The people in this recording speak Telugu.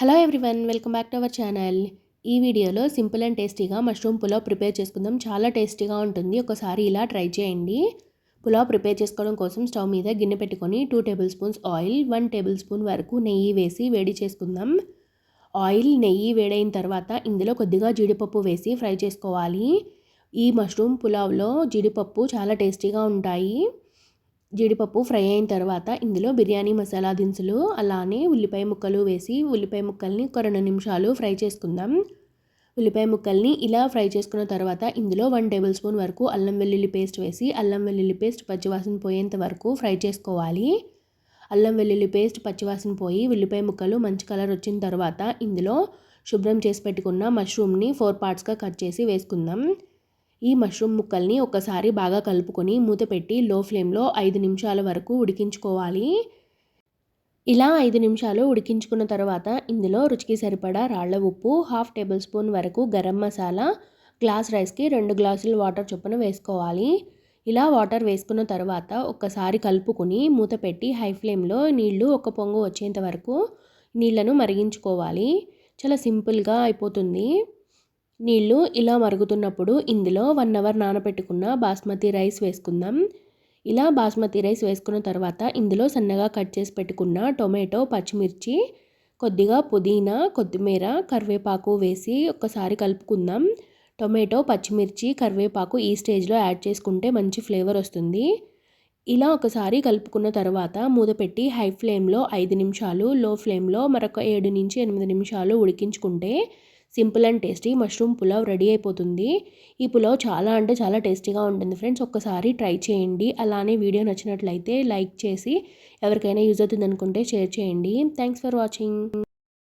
Hello everyone welcome back to our channel. ఈ వీడియోలో సింపుల్ అండ్ టేస్టీగా మష్రూమ్ పులావ్ ప్రిపేర్ చేసుకుందాం. చాలా టేస్టీగా ఉంటుంది. ఒకసారి ఇలా ట్రై చేయండి. పులావ్ ప్రిపేర్ చేసుకోవడం కోసం స్టవ్ మీద గిన్నె పెట్టుకొని two tablespoons oil one tablespoon వరకు నెయ్యి వేసి వేడి చేసుకుందాం. ఆయిల్ నెయ్యి వేడైన తర్వాత ఇందులో కొద్దిగా జీడిపప్పు వేసి ఫ్రై చేసుకోవాలి. ఈ మష్రూమ్ పులావ్లో జీడిపప్పు చాలా టేస్టీగా ఉంటాయి. జీడిపప్పు ఫ్రై అయిన తర్వాత ఇందులో బిర్యానీ మసాలా దినుసులు అలానే ఉల్లిపాయ ముక్కలు వేసి ఉల్లిపాయ ముక్కల్ని ఒక రెండు నిమిషాలు ఫ్రై చేసుకుందాం. ఉల్లిపాయ ముక్కల్ని ఇలా ఫ్రై చేసుకున్న తర్వాత ఇందులో వన్ టేబుల్ స్పూన్ వరకు అల్లం వెల్లుల్లి పేస్ట్ వేసి అల్లం వెల్లుల్లి పేస్ట్ పచ్చివాసన పోయేంత వరకు ఫ్రై చేసుకోవాలి. అల్లం వెల్లుల్లి పేస్ట్ పచ్చివాసన పోయి ఉల్లిపాయ ముక్కలు మంచి కలర్ వచ్చిన తర్వాత ఇందులో శుభ్రం చేసి పెట్టుకున్న మష్రూమ్ని ఫోర్ పార్ట్స్గా కట్ చేసి వేసుకుందాం. ఈ మష్రూమ్ ముక్కల్ని ఒకసారి బాగా కలుపుకొని మూత పెట్టి లో ఫ్లేమ్లో ఐదు నిమిషాల వరకు ఉడికించుకోవాలి. ఇలా ఐదు నిమిషాలు ఉడికించుకున్న తర్వాత ఇందులో రుచికి సరిపడా రాళ్ళ ఉప్పు హాఫ్ టేబుల్ స్పూన్ వరకు గరం మసాలా గ్లాస్ రైస్కి రెండు గ్లాసులు వాటర్ చొప్పున వేసుకోవాలి. ఇలా వాటర్ వేసుకున్న తర్వాత ఒక్కసారి కలుపుకొని మూత పెట్టి హై ఫ్లేమ్లో నీళ్ళు ఒక పొంగు వచ్చేంత వరకు నీళ్ళను మరిగించుకోవాలి. చాలా సింపుల్గా అయిపోతుంది. నీళ్ళు ఇలా మరుగుతున్నప్పుడు ఇందులో వన్ అవర్ నానబెట్టుకున్న బాస్మతి రైస్ వేసుకుందాం. ఇలా బాస్మతి రైస్ వేసుకున్న తర్వాత ఇందులో సన్నగా కట్ చేసి పెట్టుకున్న టొమాటో పచ్చిమిర్చి కొద్దిగా పుదీనా కొత్తిమీర కరివేపాకు వేసి ఒక్కసారి కలుపుకుందాం. టొమాటో పచ్చిమిర్చి కరివేపాకు ఈ స్టేజ్లో యాడ్ చేసుకుంటే మంచి ఫ్లేవర్ వస్తుంది. ఇలా ఒకసారి కలుపుకున్న తర్వాత మూత పెట్టి హై ఫ్లేమ్లో ఐదు నిమిషాలు లో ఫ్లేమ్లో మరొక ఏడు నుంచి ఎనిమిది నిమిషాలు ఉడికించుకుంటే simple and tasty mushroom pulao ready అయిపోతుంది. ఈ పులావ్ చాలా అంటే చాలా టేస్టీగా ఉంటుంది ఫ్రెండ్స్. ఒక్కసారి ట్రై చేయండి. అలానే వీడియో నచ్చినట్లయితే లైక్ చేసి ఎవరికైనా యూజ్ అవుతుంది అనుకుంటే షేర్ చేయండి. Thanks for watching.